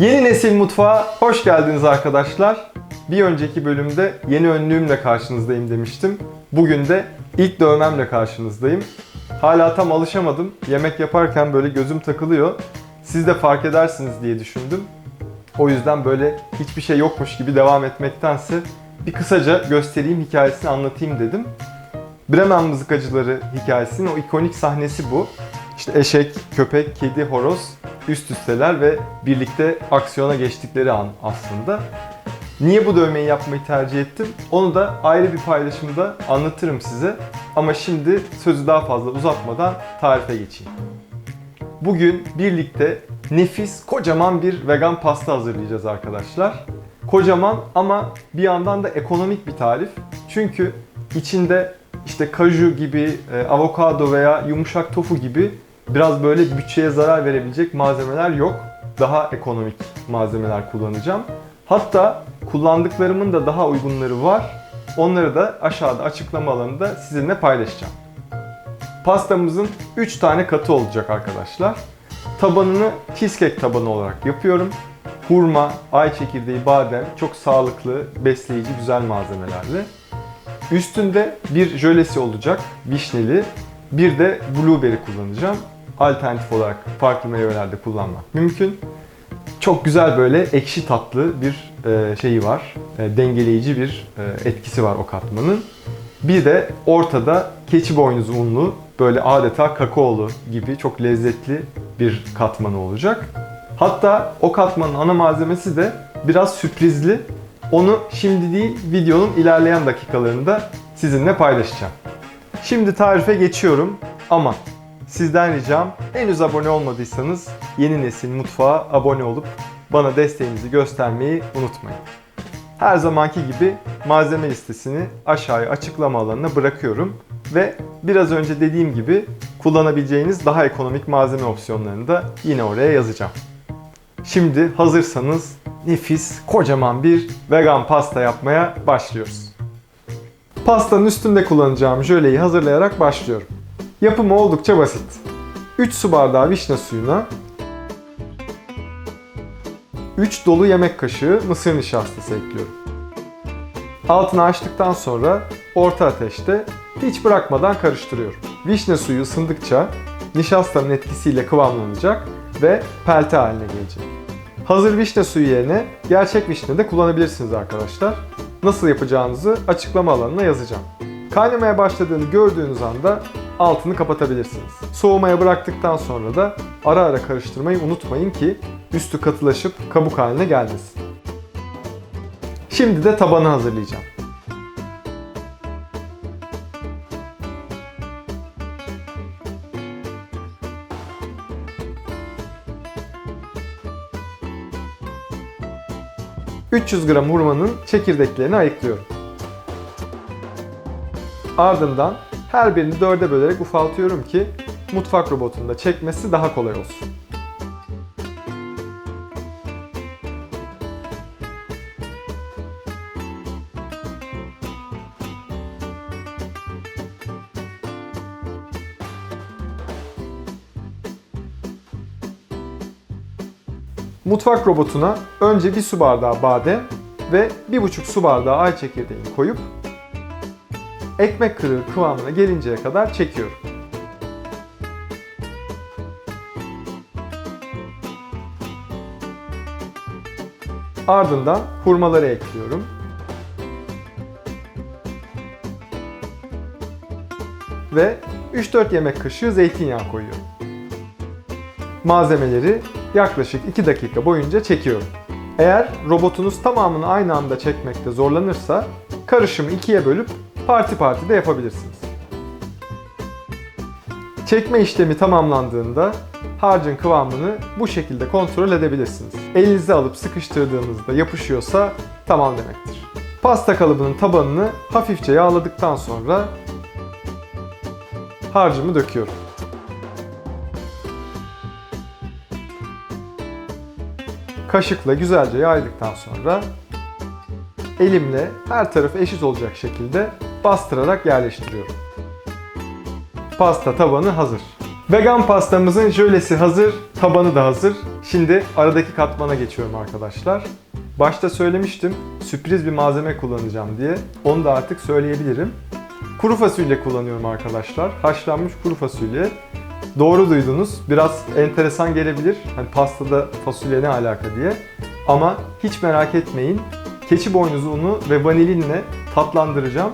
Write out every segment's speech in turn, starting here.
Yeni nesil mutfağa hoş geldiniz arkadaşlar. Bir önceki bölümde yeni önlüğümle karşınızdayım demiştim. Bugün de ilk dövmemle karşınızdayım. Hala tam alışamadım. Yemek yaparken böyle gözüm takılıyor. Siz de fark edersiniz diye düşündüm. O yüzden böyle hiçbir şey yokmuş gibi devam etmektense bir kısaca göstereyim, hikayesini anlatayım dedim. Bremen mızıkacıları hikayesinin o ikonik sahnesi bu. İşte eşek, köpek, kedi, horoz üst üsteler ve birlikte aksiyona geçtikleri an aslında. Niye bu dövmeyi yapmayı tercih ettim? Onu da ayrı bir paylaşımda anlatırım size. Ama şimdi sözü daha fazla uzatmadan tarife geçeyim. Bugün birlikte nefis, kocaman bir vegan pasta hazırlayacağız arkadaşlar. Kocaman ama bir yandan da ekonomik bir tarif. Çünkü içinde işte kaju gibi, e, avokado veya yumuşak tofu gibi biraz böyle bütçeye zarar verebilecek malzemeler yok. Daha ekonomik malzemeler kullanacağım. Hatta kullandıklarımın da daha uygunları var. Onları da aşağıda açıklama alanında sizinle paylaşacağım. Pastamızın 3 tane katı olacak arkadaşlar. Tabanını cheesecake tabanı olarak yapıyorum. Hurma, ay çekirdeği, badem çok sağlıklı, besleyici, güzel malzemelerle. Üstünde bir jölesi olacak, vişneli. Bir de blueberry kullanacağım. Alternatif olarak farklı meyvelerde kullanmak mümkün. Çok güzel böyle ekşi tatlı bir e, şeyi var. E, dengeleyici bir e, etkisi var o katmanın. Bir de ortada keçi boynuzu unlu böyle adeta kakaolu gibi çok lezzetli bir katmanı olacak. Hatta o katmanın ana malzemesi de biraz sürprizli. Onu şimdi değil videonun ilerleyen dakikalarında sizinle paylaşacağım. Şimdi tarife geçiyorum ama sizden ricam henüz abone olmadıysanız yeni nesil mutfağa abone olup bana desteğinizi göstermeyi unutmayın. Her zamanki gibi malzeme listesini aşağıya açıklama alanına bırakıyorum ve biraz önce dediğim gibi kullanabileceğiniz daha ekonomik malzeme opsiyonlarını da yine oraya yazacağım. Şimdi hazırsanız nefis, kocaman bir vegan pasta yapmaya başlıyoruz. Pastanın üstünde kullanacağım jöleyi hazırlayarak başlıyorum. Yapımı oldukça basit. 3 su bardağı vişne suyuna 3 dolu yemek kaşığı mısır nişastası ekliyorum. Altını açtıktan sonra orta ateşte hiç bırakmadan karıştırıyorum. Vişne suyu ısındıkça nişastanın etkisiyle kıvamlanacak ve pelte haline gelecek. Hazır vişne suyu yerine gerçek vişne de kullanabilirsiniz arkadaşlar. Nasıl yapacağınızı açıklama alanına yazacağım. Kaynamaya başladığını gördüğünüz anda altını kapatabilirsiniz. Soğumaya bıraktıktan sonra da ara ara karıştırmayı unutmayın ki üstü katılaşıp kabuk haline gelmesin. Şimdi de tabanı hazırlayacağım. ...300 gram hurmanın çekirdeklerini ayıklıyorum. Ardından her birini dörde bölerek ufaltıyorum ki mutfak robotunda çekmesi daha kolay olsun. Mutfak robotuna önce bir su bardağı badem ve bir buçuk su bardağı ay çekirdeğini koyup ekmek kırığı kıvamına gelinceye kadar çekiyorum. Ardından hurmaları ekliyorum. Ve 3-4 yemek kaşığı zeytinyağı koyuyorum. Malzemeleri yaklaşık 2 dakika boyunca çekiyorum. Eğer robotunuz tamamını aynı anda çekmekte zorlanırsa karışımı ikiye bölüp parti parti de yapabilirsiniz. Çekme işlemi tamamlandığında harcın kıvamını bu şekilde kontrol edebilirsiniz. Elinize alıp sıkıştırdığınızda yapışıyorsa tamam demektir. Pasta kalıbının tabanını hafifçe yağladıktan sonra harcımı döküyorum. Kaşıkla güzelce yaydıktan sonra elimle her tarafı eşit olacak şekilde bastırarak yerleştiriyorum. Pasta tabanı hazır. Vegan pastamızın jölesi hazır, tabanı da hazır. Şimdi aradaki katmana geçiyorum arkadaşlar. Başta söylemiştim sürpriz bir malzeme kullanacağım diye. Onu da artık söyleyebilirim. Kuru fasulye kullanıyorum arkadaşlar. Haşlanmış kuru fasulye. Doğru duydunuz. Biraz enteresan gelebilir. Hani pastada fasulye ne alaka diye. Ama hiç merak etmeyin. Keçi boynuzu unu ve vanilinle tatlandıracağım.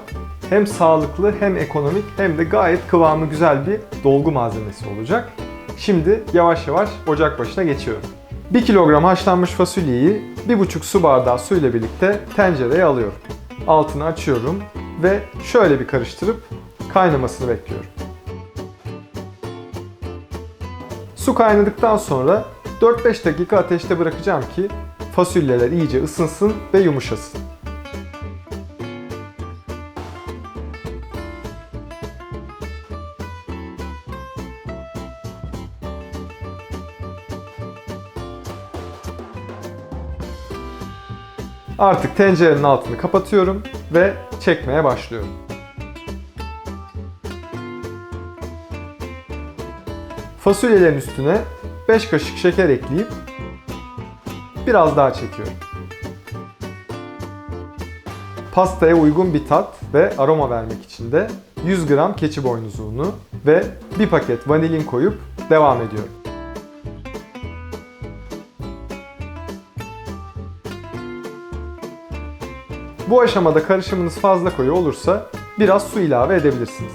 Hem sağlıklı hem ekonomik hem de gayet kıvamı güzel bir dolgu malzemesi olacak. Şimdi yavaş yavaş ocak başına geçiyorum. 1 kilogram haşlanmış fasulyeyi 1,5 su bardağı su ile birlikte tencereye alıyorum. Altını açıyorum ve şöyle bir karıştırıp kaynamasını bekliyorum. Su kaynadıktan sonra 4-5 dakika ateşte bırakacağım ki fasulyeler iyice ısınsın ve yumuşasın. Artık tencerenin altını kapatıyorum ve çekmeye başlıyorum. Fasulyelerin üstüne 5 kaşık şeker ekleyip biraz daha çekiyorum. Pastaya uygun bir tat ve aroma vermek için de 100 gram keçi boynuzu unu ve bir paket vanilin koyup devam ediyorum. Bu aşamada karışımınız fazla koyu olursa biraz su ilave edebilirsiniz.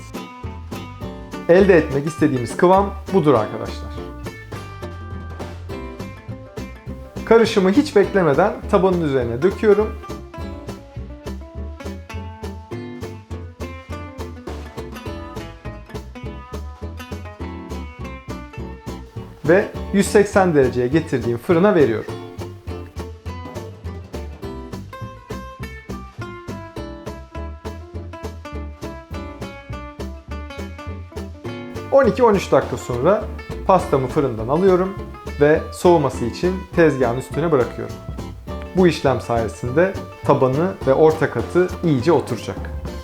Elde etmek istediğimiz kıvam budur arkadaşlar. Karışımı hiç beklemeden tabanın üzerine döküyorum. Ve 180 dereceye getirdiğim fırına veriyorum. 12-13 dakika sonra pastamı fırından alıyorum ve soğuması için tezgahın üstüne bırakıyorum. Bu işlem sayesinde tabanı ve orta katı iyice oturacak.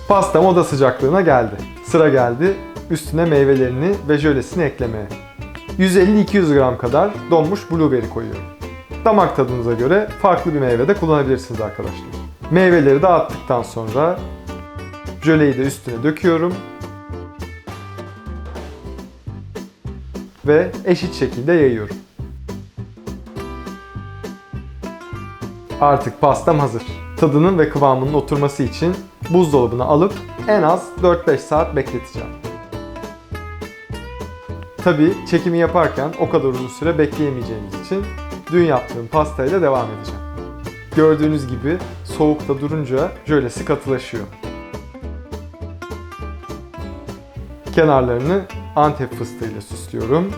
Pastam oda sıcaklığına geldi. Sıra geldi üstüne meyvelerini ve jölesini eklemeye. 150-200 gram kadar donmuş blueberry koyuyorum. Damak tadınıza göre farklı bir meyve de kullanabilirsiniz arkadaşlar. Meyveleri dağıttıktan sonra jöleyi de üstüne döküyorum ve eşit şekilde yayıyorum. Artık pastam hazır. Tadının ve kıvamının oturması için buzdolabına alıp en az 4-5 saat bekleteceğim. Tabi çekimi yaparken o kadar uzun süre bekleyemeyeceğimiz için dün yaptığım pastayla devam edeceğim. Gördüğünüz gibi soğukta durunca jölesi katılaşıyor. Kenarlarını Antep fıstığıyla süslüyorum.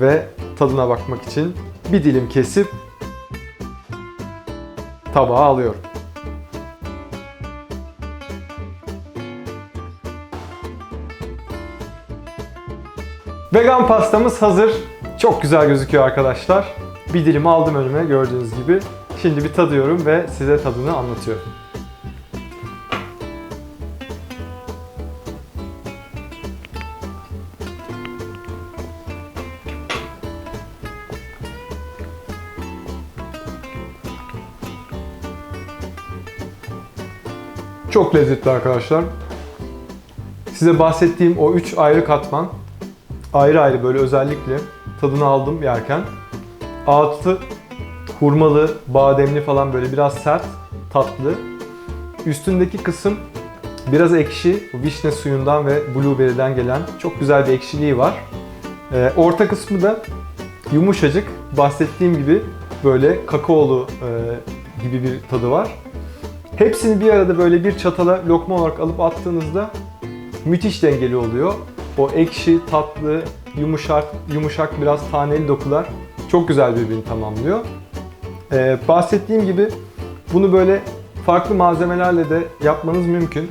Ve tadına bakmak için bir dilim kesip tabağa alıyorum. Vegan pastamız hazır. Çok güzel gözüküyor arkadaşlar. Bir dilim aldım önüme gördüğünüz gibi. Şimdi bir tadıyorum ve size tadını anlatıyorum. Çok lezzetli arkadaşlar. Size bahsettiğim o üç ayrı katman ayrı ayrı böyle özellikle tadını aldım yerken. Altı hurmalı, bademli falan böyle biraz sert, tatlı. Üstündeki kısım biraz ekşi, vişne suyundan ve blueberry'den gelen çok güzel bir ekşiliği var. Ee, orta kısmı da yumuşacık, bahsettiğim gibi böyle kakaolu e, gibi bir tadı var. Hepsini bir arada böyle bir çatala lokma olarak alıp attığınızda müthiş dengeli oluyor. O ekşi, tatlı, yumuşak, yumuşak biraz taneli dokular çok güzel birbirini tamamlıyor. Ee, bahsettiğim gibi bunu böyle farklı malzemelerle de yapmanız mümkün.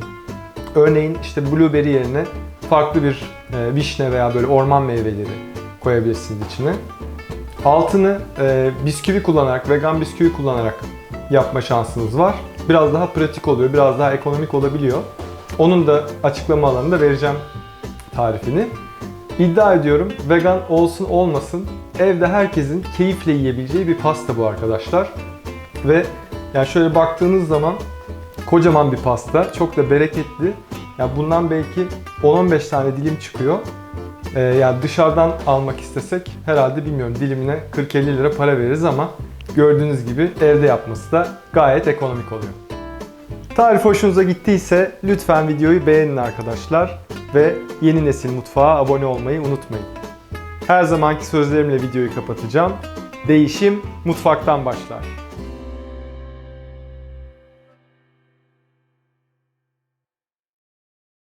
Örneğin işte blueberry yerine farklı bir e, vişne veya böyle orman meyveleri koyabilirsiniz içine. Altını e, bisküvi kullanarak, vegan bisküvi kullanarak yapma şansınız var. Biraz daha pratik oluyor, biraz daha ekonomik olabiliyor. Onun da açıklama alanında vereceğim tarifini. İddia ediyorum vegan olsun olmasın evde herkesin keyifle yiyebileceği bir pasta bu arkadaşlar. Ve yani şöyle baktığınız zaman kocaman bir pasta, çok da bereketli. Ya bundan belki 10-15 tane dilim çıkıyor. Ee, yani dışarıdan almak istesek herhalde bilmiyorum dilimine 40-50 lira para veririz ama gördüğünüz gibi evde yapması da gayet ekonomik oluyor. Tarif hoşunuza gittiyse lütfen videoyu beğenin arkadaşlar ve Yeni Nesil Mutfağa abone olmayı unutmayın. Her zamanki sözlerimle videoyu kapatacağım. Değişim mutfaktan başlar.